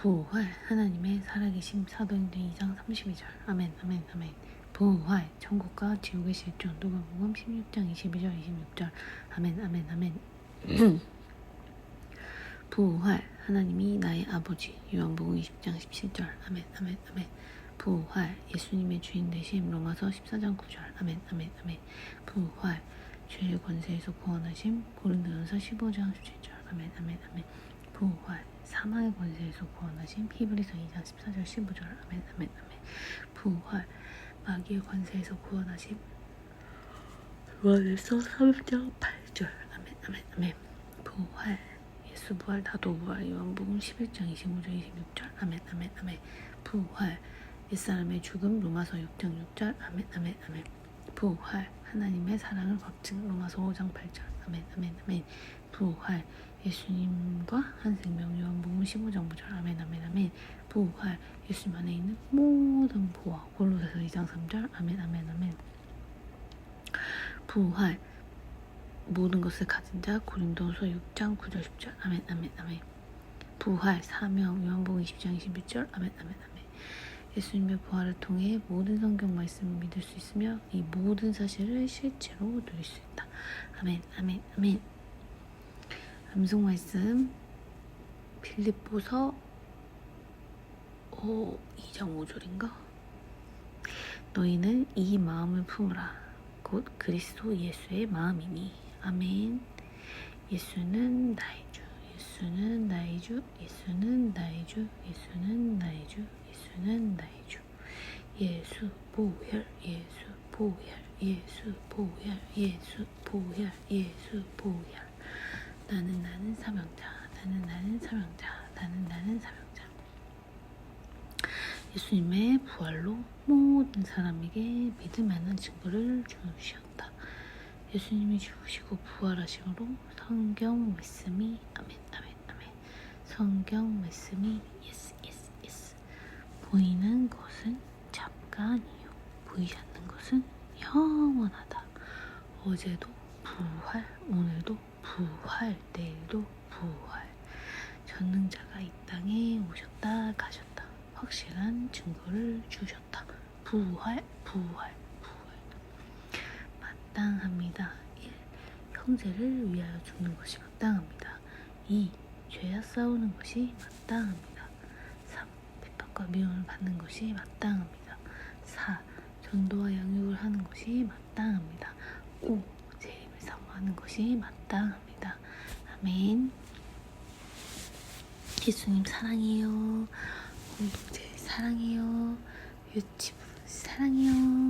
부활 하나님의 살아계심 사도행전 2장 32절. 아멘 아멘 아멘. 부활 천국과 지옥의 실존 누가복음 16장 22절 26절. 아멘 아멘 아멘. 부활 하나님이 나의 아버지. 요한복음 20장 17절. 아멘 아멘 아멘. 부활 예수님의 주인 되심. 로마서 14장 9절. 아멘 아멘 아멘. 부활 죄의 권세에서 구원하심. 고린도전서 15장 17절. 아멘 아멘 아멘 사망의 권세에서 구원하심 히브리서 2장 14절 15절 아멘 아멘 아멘. 부활. 마귀의 권세에서 구원하심 로마서 3장 8절 아멘 아멘 아멘. 부활. 예수 부활 나도 부활. 요한복음 11장 25절 26절 아멘 아멘 아멘. 부활. 옛사람의 죽음 로마서 6장 6절 아멘 아멘 아멘. 부활 하나님의 사랑을 확증 로마서 5장 8절. 아멘 아멘 아멘. 부활. 예수님과 한 생명 요한복음 15장 9절. 아멘 아멘 아멘. 부활. 예수님 안에 있는 모든 보화. 골로새서 2장 3절. 아멘 아멘 아멘. 부활. 모든 것을 가진 자 고린도서 6장 9절 10절. 아멘 아멘 아멘. 부활. 사명 요한복음 20장 21절. 아멘 아멘 아멘 예수님의 부활을 통해 모든 성경 말씀을 믿을 수 있으며 이 모든 사실을 실제로 누릴 수 있다. 아멘 아멘 아멘. 암송 말씀 필립보서 어, 2장 5절인가? 너희는 이 마음을 품으라. 곧 그리스도 예수의 마음이니. 아멘. 예수는 나의 주 예수는 나의 주 예수는 나의 주 예수는 나의 주 예수는 나의 주 예수 보혈 예수 보혈 예수 보혈 예수 보혈 예수 보혈. 나는 나는 사명자 나는 나는 사명자 나는 나는 사명자. 예수님의 부활로 모든 사람에게 만한 증거를 주셨다. 예수님이 죽으시고 부활하심으로 성경 말씀이 아멘 아멘 성경 말씀이 예스 예스 예스 보이는 것은 잠깐이요. 보이지 않는 것은 영원하다. 어제도 부활 오늘도 부활 내일도 부활. 전능자가 이 땅에 오셨다 가셨다. 확실한 증거를 주셨다. 부활 부활 부활. 마땅합니다. 1. 형제를 위하여 죽는 것이 마땅합니다. 2. 죄와 싸우는 것이 마땅합니다 3. 핍박과 미움을 받는 것이 마땅합니다 4. 전도와 양육을 하는 것이 마땅합니다 5. 제 힘을 사모하는 것이 마땅합니다 아멘 예수님 사랑해요 공동체 사랑해요 유치부 사랑해요